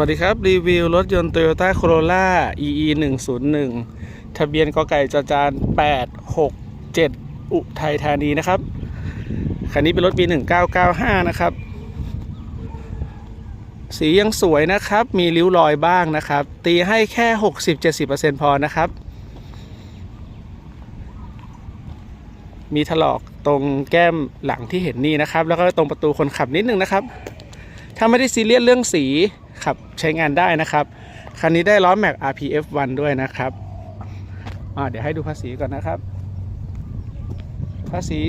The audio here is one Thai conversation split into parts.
วัสดีครับ รีวิวรถยนต์ Toyota Corolla EE 1 0 1ทะเบียนกไก่จจาน 867 อุทัยธานีนะครับ คันนี้เป็นรถปี 1995 นะครับ สียังสวยนะครับ มีริ้วรอยบ้างนะครับ ตีให้แค่ 60-70%พอนะครับ มีถลอกตรงแก้มหลังที่เห็นนี่นะครับ แล้วก็ตรงประตูคนขับนิดนึงนะครับ ถ้าไม่ได้ซีเรียสเรื่องสี ขับใช้งานได้นะครับ คันนี้ได้ล้อแม็ก RPF1 ด้วยนะครับเดี๋ยวให้ดูภาษีก่อนนะครับ ภาษี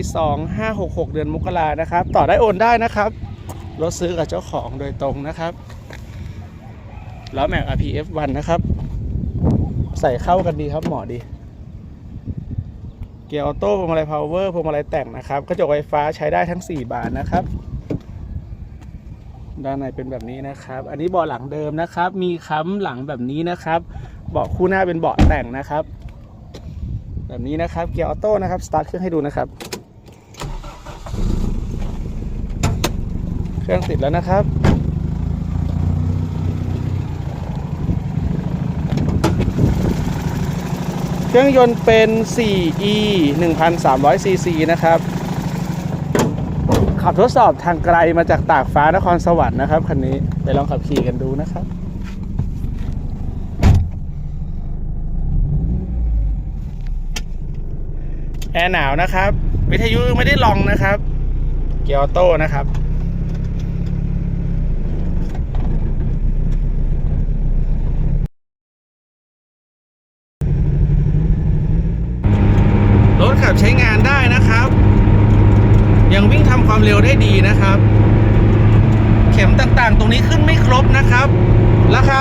2566 เดือนมกรานะครับ ต่อได้โอนได้นะครับรถซื้อกับเจ้าของโดยตรงนะครับล้อแม็ก RPF1 นะครับ ใส่เข้ากันดีครับหมอดี เกียร์ออโต้พวงมาลัยพาวเวอร์พวงมาลัยแต่งนะครับกระจกไฟฟ้าใช้ได้ทั้ง 4 บานนะครับ ด้านในเป็นแบบนี้นะครับ อันนี้เบาะหลังเดิมนะครับ มีค้ำหลังแบบนี้นะครับ เบาะคู่หน้าเป็นเบาะแต่งนะครับ แบบนี้นะครับ เกียร์ออโต้นะครับ สตาร์ทเครื่องให้ดูนะครับ เครื่องติดแล้วนะครับ เครื่องยนต์เป็น 4e 1,300 cc นะครับ ขับทดสอบทางไกลมาจากตากฟ้านครสวรรค์นะครับคันนี้ไปลองขับขี่กันดูนะครับแอร์หนาวนะครับ วิทยุไม่ได้ลองนะครับ เกียร์ออโต้นะครับรถขับใช้งานได้นะครับ ยังวิ่งทำความเร็วได้ดีนะครับ เข็มต่างๆ ตรงนี้ขึ้นไม่ครบนะครับ ราคา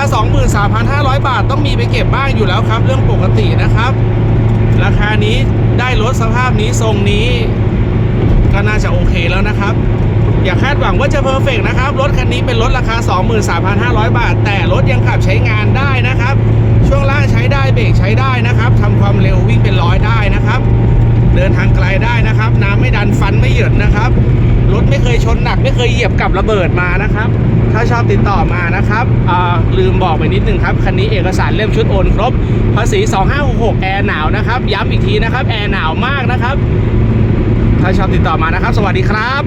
23,500 บาทต้องมีไปเก็บบ้างอยู่แล้วครับ เรื่องปกตินะครับ ราคานี้ได้รถสภาพนี้ทรงนี้ ก็น่าจะโอเคแล้วนะครับ อย่าคาดหวังว่าจะเพอร์เฟกนะครับ รถคันนี้เป็นรถราคา 23,500 บาท แต่รถยังขับใช้งานได้นะครับ ช่วงล่างใช้ได้เบรกใช้ได้นะครับทำความเร็ววิ่งเป็นร้อย ไม่ดันฟันไม่เหยินนะครับ รถไม่เคยชนหนักไม่เคยเหยียบกับระเบิดมานะครับ ถ้าชอบติดต่อมานะครับลืมบอกไปนิดนึงครับ คันนี้เอกสารเล่มชุดโอนครบ ภาษี 2566 แอร์หนาวนะครับ ย้ำอีกทีนะครับ แอร์หนาวมากนะครับ ถ้าชอบติดต่อมานะครับ สวัสดีครับ